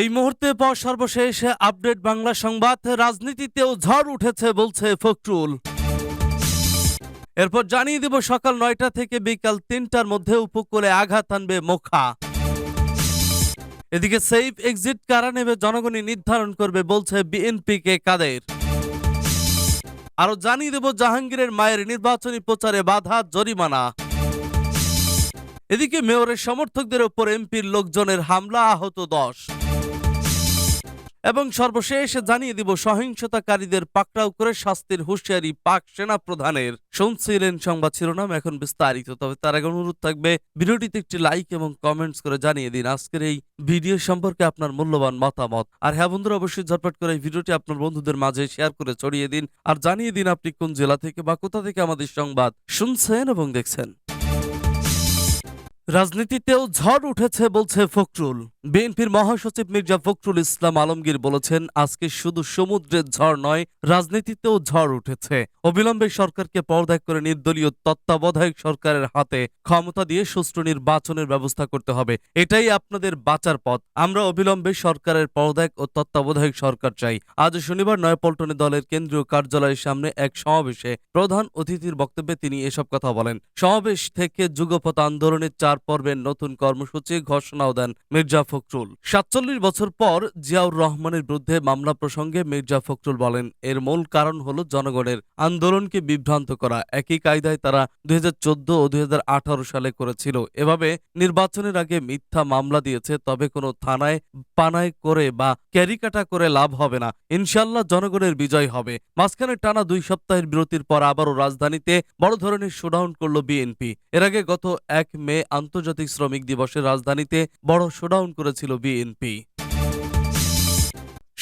এই মুহূর্তে পর সর্বশেষ আপডেট বাংলা সংবাদ। রাজনীতিতেও ঝড় উঠেছে বলছে ফখরুল। এরপর জানিয়ে দেব, সকাল নয়টা থেকে বিকাল তিনটার মধ্যে উপকূলে আঘাত আনবে মোখা। এদিকে সেফ এক্সিট কারা নেবে জনগণই নির্ধারণ করবে বলছে বিএনপি কে কাদের। আরও জানিয়ে দেব, জাহাঙ্গীরের মায়ের নির্বাচনী প্রচারে বাধা জরিমানা। এদিকে মেয়রের সমর্থকদের ওপর এমপির লোকজনের হামলা, আহত দশ। এবং সর্বশেষ জানিয়ে দিব, সহিংসতাকারীদের পাকড়াও করে শাস্তির হুঁশিয়ারি পাক সেনা প্রধানের শুনছিলেন সংবাদ শিরোনাম, এখন বিস্তারিত। তবে তার আগে অনুরোধ থাকবে, ভিডিওটিতে একটি লাইক এবং কমেন্টস করে জানিয়ে দিন। আজকের এই ভিডিও সম্পর্কে আপনার মূল্যবান মতামত। আর হ্যাঁ বন্ধুরা, অবশ্যই ঝটপট করে এই ভিডিওটি আপনার বন্ধুদের মাঝে শেয়ার করে ছড়িয়ে দিন। আর জানিয়ে দিন আপনি কোন জেলা থেকে বা কোথা থেকে আমাদের সংবাদ শুনছেন এবং দেখছেন। রাজনীতিতেও ঝড় উঠেছে বলছে ফখরুল। বিএনপির মহাসচিব মির্জা ফখরুল ইসলাম আলমগীর বলেছেন, আজকে শুধু সমুদ্রের ঝড় নয়, রাজনীতিতেও ঝড় উঠেছে। অবিলম্বে সরকারকে পর্দায় করে নির্দলীয় তত্ত্বাবধায়ক সরকারের হাতে ক্ষমতা দিয়ে সুষ্ঠু নির্বাচনের ব্যবস্থা করতে হবে। এটাই আপনাদের বাঁচার পথ। আমরা অবিলম্বে সরকারের পর্দায়ক ও তত্ত্বাবধায়ক সরকার চাই। আজ শনিবার নয়াপল্টনে দলের কেন্দ্রীয় কার্যালয়ের সামনে এক সমাবেশে প্রধান অতিথির বক্তব্যে তিনি এসব কথা বলেন। সমাবেশ থেকে যুগপথ আন্দোলনের চার পর্বের নতুন কর্মসূচি ঘোষণাও দেন মির্জা ফখরুল। সাতচল্লিশ বছর পর জিয়াউর রহমানের বিরুদ্ধে মামলা প্রসঙ্গে মির্জা ফখরুল বলেন, এর মূল কারণ হল জনগণের আন্দোলনকে বিভ্রান্ত করা। একই কায়দায় তারা দুই ও দুই সালে করেছিল। এভাবে নির্বাচনের আগে মিথ্যা মামলা দিয়েছে, তবে কোনো থানায় পানায় করে বা ক্যারিকাটা করে লাভ হবে না। ইনশাল্লাহ জনগণের বিজয় হবে। মাঝখানে টানা দুই সপ্তাহের বিরতির পর আবারও রাজধানীতে বড় ধরনের শোডাউন করল বিএনপি। এর আগে গত এক মে আন্তর্জাতিক শ্রমিক দিবসের রাজধানীতে বড় শোডাউন করেছিল বিএনপি।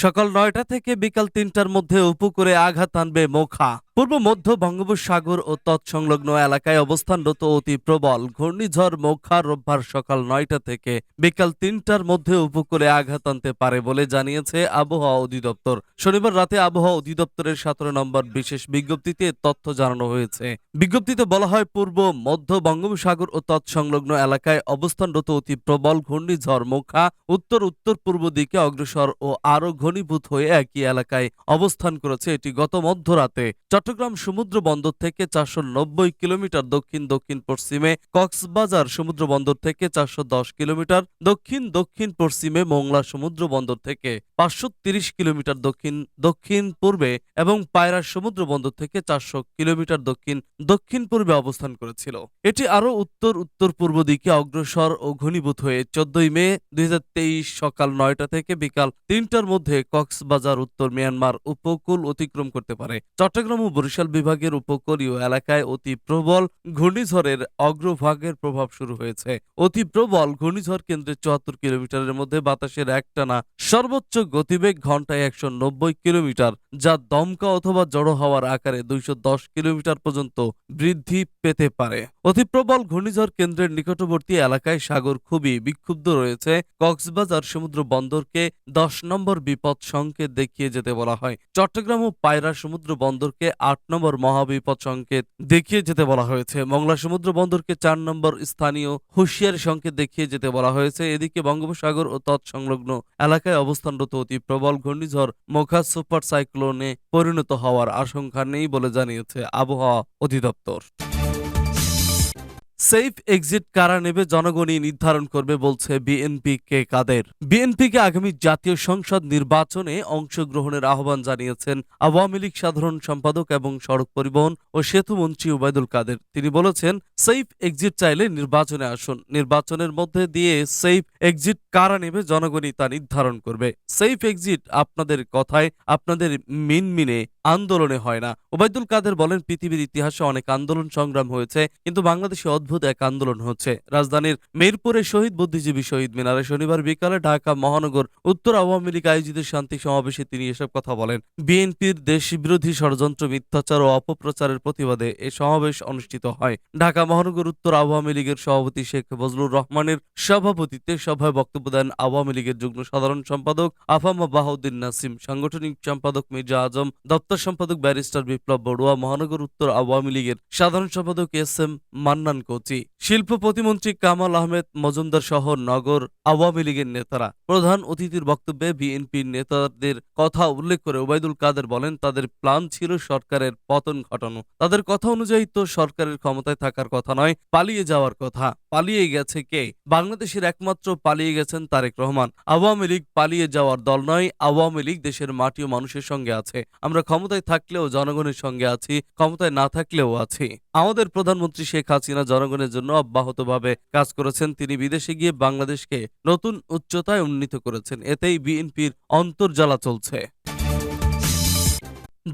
সকাল নয়টা থেকে বিকাল তিনটার মধ্যে উপকূলে আঘাত আনবে মোখা। পূর্ব মধ্য বঙ্গোপসাগর ও তৎসংলগ্ন এলাকায় অবস্থানরত অতি প্রবল ঘূর্ণিঝড় মোখা রোববার সকাল নয়টা থেকে বিকাল তিনটার মধ্যে উপকূলে আঘাত আনতে পারে বলে জানিয়েছে আবহাওয়া অধিদপ্তর। শনিবার রাতে আবহাওয়া অধিদপ্তরের সতেরো নম্বর বিশেষ বিজ্ঞপ্তিতে তথ্য জানানো হয়েছে। বিজ্ঞপ্তিতে বলা হয়, পূর্ব মধ্য বঙ্গোপসাগর ও তৎসংলগ্ন এলাকায় অবস্থানরত অতি প্রবল ঘূর্ণিঝড় মোখা উত্তর উত্তর পূর্ব দিকে অগ্রসর ও আরও ঘনীভূত হয়ে একই এলাকায় অবস্থান করেছে। এটি গত মধ্যরাতে চট্টগ্রাম সমুদ্র বন্দর থেকে চারশো নব্বই কিলোমিটার দক্ষিণ দক্ষিণ পশ্চিমে, কক্সবাজার সমুদ্র বন্দর থেকে চারশো দশ কিলোমিটার দক্ষিণ দক্ষিণ পশ্চিমে, মোংলা সমুদ্র বন্দর থেকে পাঁচশো কিলোমিটার দক্ষিণ দক্ষিণ পূর্বে এবং পায়রা সমুদ্র বন্দর থেকে চারশো কিলোমিটার দক্ষিণ দক্ষিণ পূর্বে অবস্থান করেছিল। এটি আরও উত্তর উত্তর পূর্ব দিকে অগ্রসর ও ঘনীভূত হয়ে চোদ্দই মে দুই হাজার তেইশ সকাল নয়টা থেকে বিকাল তিনটার মধ্যে কক্সবাজার, উত্তর মিয়ানমার উপকূল অতিক্রম করতে পারে। চট্টগ্রাম ও বরিশাল বিভাগের উপকূলীয় এলাকায় অতি প্রবল ঘূর্ণিঝড়ের অগ্রভাগের প্রভাব শুরু হয়েছে। অতি প্রবল ঘূর্ণিঝড় কেন্দ্রে চুয়াত্তর কিলোমিটারের মধ্যে বাতাসের একটানা সর্বোচ্চ গতিবেগ ঘন্টায় একশো নব্বই কিলোমিটার, যা দমকা অথবা জড়ো হওয়ার আকারে দুইশো দশ কিলোমিটার পর্যন্ত বৃদ্ধি পেতে পারে। অতি প্রবল ঘূর্ণিঝড় কেন্দ্রের নিকটবর্তী এলাকায় সাগর খুবই বিক্ষুব্ধ রয়েছে। কক্সবাজার সমুদ্র বন্দরকে দশ নম্বর বিপদ সংকেত দেখিয়ে যেতে বলা হয়। চট্টগ্রাম ও পায়রা সমুদ্র বন্দরকে আট নম্বর মহাবিপদ সংকেত দেখিয়ে যেতে বলা হয়েছে। মংলা সমুদ্র বন্দরকে চার নম্বর স্থানীয় হুঁশিয়ারি সংকেত দেখিয়ে যেতে বলা হয়েছে। এদিকে বঙ্গোপসাগর ও তৎসংলগ্ন এলাকায় অবস্থানরত অতি প্রবল ঘূর্ণিঝড় মোখা সুপার সাইক্লোনে পরিণত হওয়ার আশঙ্কা নেই বলে জানিয়েছে আবহাওয়া অধিদপ্তর। সেফ এক্সিট কারা নেবে জনগণই নির্ধারণ করবে বলছে বিএনপি কে কাদের। বিএনপিকে আগামী জাতীয় সংসদ নির্বাচনে অংশগ্রহণের আহ্বান জানিয়েছেন আওয়ামী লীগ সাধারণ সম্পাদক এবং সড়ক পরিবহন ও সেতু মন্ত্রী ওবায়দুল কাদের। তিনি বলেছেন সেফ এক্সিট চাইলে নির্বাচনে আসুন। নির্বাচনের মধ্যে দিয়ে সেফ এক্সিট কারা নেবে জনগণই তা নির্ধারণ করবে। সেফ এক্সিট আপনাদের কথায়, আপনাদের মিনমিনে আন্দোলনে হয় না। ওবায়দুল কাদের বলেন, পৃথিবীর ইতিহাসে অনেক আন্দোলন সংগ্রাম হয়েছে, কিন্তু বাংলাদেশে অদ্ভুত এক আন্দোলন হচ্ছে। রাজধানীর মিরপুরে শহীদ বুদ্ধিজীবী শহীদ মিনারে শনিবার বিকালে ঢাকা মহানগর উত্তর আওয়ামী লীগ আয়োজিত শান্তি সমাবেশে তিনি এসব কথা বলেন। বিএনপির দেশ বিরোধী ষড়যন্ত্র, মিথ্যাচার ও অপপ্রচারের প্রতিবাদে এ সমাবেশ অনুষ্ঠিত হয়। ঢাকা মহানগর উত্তর আওয়ামী লীগের সভাপতি শেখ ফজলুর রহমানের সভাপতিত্বে সভায় বক্তব্য দেন আওয়ামী লীগের যুগ্ম সাধারণ সম্পাদক আফামা বাহাউদ্দিন নাসিম, সাংগঠনিক সম্পাদক মির্জা আজম, দপ্তর সম্পাদক ব্যারিস্টার বিপ্লব বড়ুয়া, মহানগর উত্তর আওয়ামী লীগের সাধারণ সম্পাদক এস এম মান্নান বেলকুচি শিল্প প্রতিমন্ত্রী কামাল আহমেদ মজুমদার সহ নগর আওয়ামী লীগের নেতারা। প্রধান অতিথির বক্তব্যে বিএনপির নেতাদের কথা উল্লেখ করে ওবায়দুল কাদের বলেন, তাদের প্ল্যান ছিল সরকারের পতন ঘটানো। তাদের কথা অনুযায়ী তো সরকারের ক্ষমতায় থাকার কথা নয়, পালিয়ে যাওয়ার কথা। পালিয়ে গেছে কে? বাংলাদেশের একমাত্র পালিয়ে গেছেন তারেক রহমান। আওয়ামী লীগ পালিয়ে যাওয়ার দল নয়, আওয়ামী লীগ দেশের মাটি ও মানুষের সঙ্গে আছে। আমরা ক্ষমতায় থাকলেও জনগণের সঙ্গে আছি, ক্ষমতায় না থাকলেও আছি। আমাদের প্রধানমন্ত্রী শেখ হাসিনা জনগণের জন্য অব্যাহতভাবে কাজ করেছেন। তিনি বিদেশে গিয়ে বাংলাদেশকে নতুন উচ্চতায় উন্নীত করেছেন। এতেই বিএনপির অন্তর্জালা চলছে।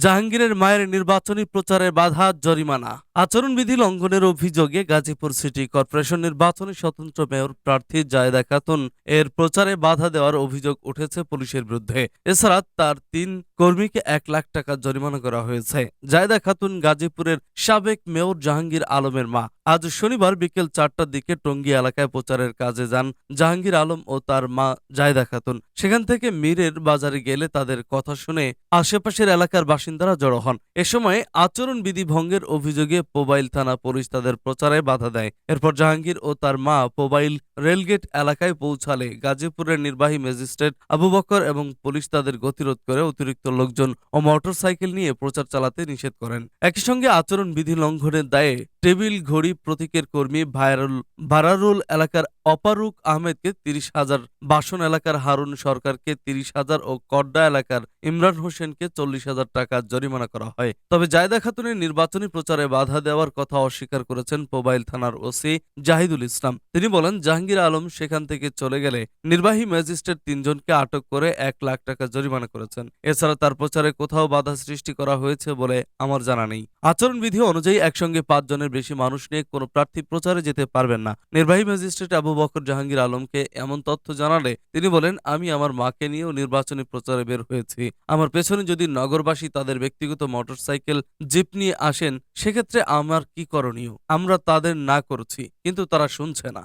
জাহাঙ্গীরের মায়ের নির্বাচনী প্রচারে বাধা জরিমানা। আচরণবিধি লঙ্ঘনের অভিযোগে গাজীপুর সিটি কর্পোরেশন নির্বাচনে স্বতন্ত্র মেয়র প্রার্থী জায়দা খাতুন এর প্রচারে বাধা দেওয়ার অভিযোগ উঠেছে পুলিশের বিরুদ্ধে। এছাড়া তার তিন কর্মীকে এক লাখ টাকা জরিমানা করা হয়েছে। জায়দা খাতুন গাজীপুরের সাবেক মেয়র জাহাঙ্গীর আলমের মা। আজ শনিবার বিকেল চারটার দিকে টঙ্গী এলাকায় প্রচারের কাজে যান জাহাঙ্গীর আলম ও তার মা জায়দা খাতুন। সেখান থেকে মীরের বাজারে গেলে তাদের কথা শুনে আশেপাশের এলাকার বাসিন্দারা জড়ো হন। এ সময় আচরণবিধি ভঙ্গের অভিযোগে পোবাইল থানা পুলিশ তাদের প্রচারে বাধা দেয়। এরপর জাহাঙ্গীর ও তার মা পোবাইল রেলগেট এলাকায় পৌঁছালে গাজীপুরের নির্বাহী ম্যাজিস্ট্রেট আবু বকর এবং পুলিশ তাদের গতিরোধ করে অতিরিক্ত লোকজন ও মোটরসাইকেল নিয়ে প্রচার চালাতে নিষেধ করেন। একই সঙ্গে আচরণবিধি লঙ্ঘনের দায়ে টেবিল ঘড়ি প্রতীকের কর্মী ভাইরুল বারারুল এলাকার অপারুক আহমেদকে তিরিশ হাজার, বাসন এলাকার হারুন সরকারকে তিরিশ হাজার ও কড্ডা এলাকার ইমরান হোসেনকে চল্লিশ হাজার টাকা জরিমানা করা হয়। তবে জায়দা খাতুনের নির্বাচনী প্রচারে বাধা দেওয়ার কথা অস্বীকার করেছেন মোবাইল থানার ওসি জাহিদুল ইসলাম। তিনি বলেন, জাহাঙ্গীর আলম সেখান থেকে চলে গেলে নির্বাহী ম্যাজিস্ট্রেট তিনজনকে আটক করে এক লাখ টাকা জরিমানা করেছেন। এছাড়া তার প্রচারে কোথাও বাধা সৃষ্টি করা হয়েছে বলে আমার জানা নেই। আচরণবিধি অনুযায়ী একসঙ্গে পাঁচজনের বেশি মানুষ নিয়ে কোনো প্রার্থী প্রচারে যেতে পারবেন না। নির্বাহী ম্যাজিস্ট্রেট আবু বকর জাহাঙ্গীর আলমকে এমন তথ্য জানালে তিনি বলেন, আমি আমার মাকে নিয়েও নির্বাচনী প্রচারে বের হয়েছি। আমার পেছনে যদি নগরবাসী তাদের ব্যক্তিগত মোটরসাইকেল, জিপ নিয়ে আসেন, সেক্ষেত্রে আমার কি করণীয়? আমরা তাদের না করছি, কিন্তু তারা শুনছে না।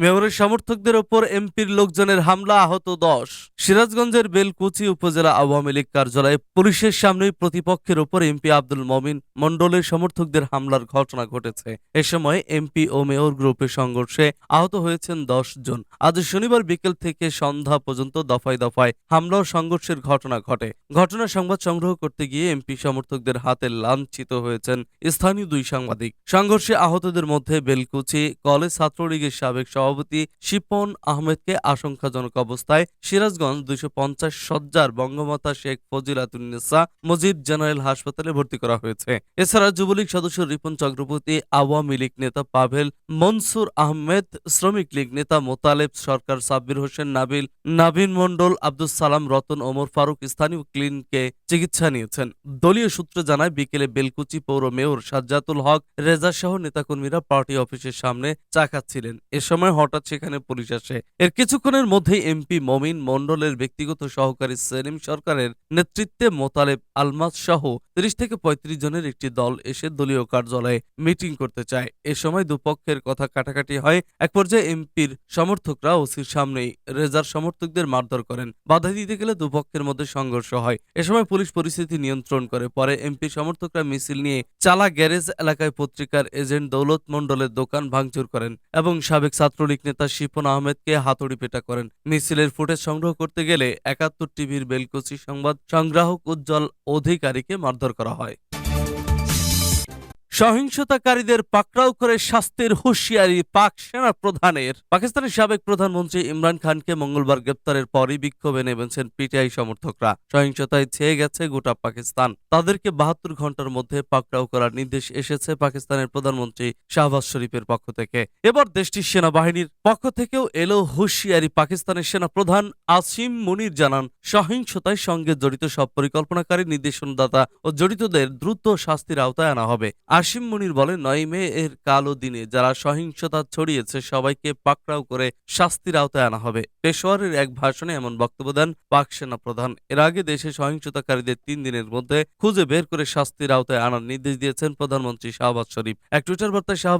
মেয়রের সমর্থকদের ওপর এমপির লোকজনের হামলা, আহত দশ। সিরাজগঞ্জের বেলকুচি উপজেলা আওয়ামী লীগ কার্যালয়ে পুলিশের সামনেই প্রতিপক্ষের ওপর এমপি আব্দুল মমিন মণ্ডলের সমর্থকদের হামলার ঘটনা ঘটেছে। এ সময় এমপি ও মেয়র গ্রুপের সংঘর্ষে আহত হয়েছেন দশ জন। আজ শনিবার বিকেল থেকে সন্ধ্যা পর্যন্ত দফায় দফায় হামলা ও সংঘর্ষের ঘটনা ঘটে। ঘটনা সংবাদ সংগ্রহ করতে গিয়ে এমপি সমর্থকদের হাতে লাঞ্ছিত হয়েছেন স্থানীয় দুই সাংবাদিক। সংঘর্ষে আহতদের মধ্যে বেলকুচি কলেজ ছাত্রলীগের সাবেক সভাপতি শিপন আহমেদকে আশঙ্কাজনক অবস্থায় সিরাজগঞ্জ দুইশো পঞ্চাশ সজ্জার বঙ্গমাতা শেখ ফজিলাতুন্নেসা মুজিব জেনারেল হাসপাতালে ভর্তি করা হয়েছে। এছাড়া যুবলীগ সদস্য রিপন চক্রবর্তী, আওয়ামী লীগ নেতা পাভেল মনসুর আহমেদ, শ্রমিক লীগ নেতা মোতালেব সরকার সাব্বির হোসেন নাবিল নাবিন মণ্ডল আব্দুল সালাম রতন, ওমর ফারুক স্থানীয় ক্লিনকে চিকিৎসা নিয়েছেন। দলীয় সূত্র জানায়, বিকেলে বেলকুচি পৌর মেয়র সাজ্জাতুল হক, রেজা সহ নেতাকর্মীরা পার্টি অফিসের সামনে চা খাচ্ছিলেন এ সময় হঠাৎ সেখানে পুলিশ আসে। এর কিছুক্ষণের মধ্যেই এমপি মমিন মণ্ডলের ব্যক্তিগত সহকারী সেলিম সরকারের নেতৃত্বে মোতালেব আলমাস সহ তিরিশ থেকে পঁয়ত্রিশ জনের একটি দল এসে দলীয় কার্যালয়ে মিটিং করতে চায়। এ সময় দুপক্ষের কথা কাটাকাটি হয়। এক পর্যায়ে এমপির সমর্থকরা ওসির সামনেই রেজার সমর্থকদের মারধর করেন। বাধা দিতে গেলে দুপক্ষের মধ্যে সংঘর্ষ হয়। এ সময় পুলিশ পরিস্থিতি নিয়ন্ত্রণ করে। পরে এমপি সমর্থকরা মিছিল নিয়ে চালা গ্যারেজ এলাকায় পত্রিকার এজেন্ট দৌলত মণ্ডলের দোকান ভাঙচুর করেন এবং সাবেক ছাত্রলীগ নেতা শিপন আহমেদকে হাতুড়ি পেটা করেন। মিছিলের ফুটেজ সংগ্রহ করতে গেলে একাত্তর টিভির বেলকুচি সংবাদ সংগ্রাহক উজ্জ্বল অধিকারীকে মারধর করা হয়। সহিংসতাকারীদের পাকড়াও করে শাস্তির হুঁশিয়ারি পাক সেনা প্রধানের। পাকিস্তানের সাবেক প্রধানমন্ত্রী ইমরান খানকে মঙ্গলবার গ্রেপ্তারের পরই বিক্ষোভে নেমেছেন পিটিআই সমর্থকরা। সহিংসতায় ছেয়ে গেছে গোটা পাকিস্তান। তাদেরকে বাহাত্তর ঘণ্টার মধ্যে পাকড়াও করার নির্দেশ এসেছে পাকিস্তানের প্রধানমন্ত্রী শাহবাজ শরীফের পক্ষ থেকে। এবার দেশটির সেনাবাহিনীর পক্ষ থেকেও এলো হুঁশিয়ারি। পাকিস্তানের সেনা প্রধান আসিম মুনির জানান, সহিংসতায় সঙ্গে জড়িত সব পরিকল্পনাকারী নির্দেশনদাতা ও জড়িতদের দ্রুত শাস্তির আওতায় আনা হবে। আসিম মুনির বলেন, নয় মে এর কালো দিনে যারা সহিংসতা ছড়িয়েছে সবাইকে পাকড়াও করে শাস্তির আওতায় আনা হবে। পেশোয়ারের এক ভাষণে এমন বক্তব্য দেন পাক সেনা প্রধান। এর আগে দেশে সহিংসতাকারীদের তিন দিনের মধ্যে খুঁজে বের করে শাস্তির আওতায় আনার নির্দেশ দিয়েছেন প্রধানমন্ত্রী শাহবাজ শরীফ। এক টুইটার বার্তায় শাহবাজ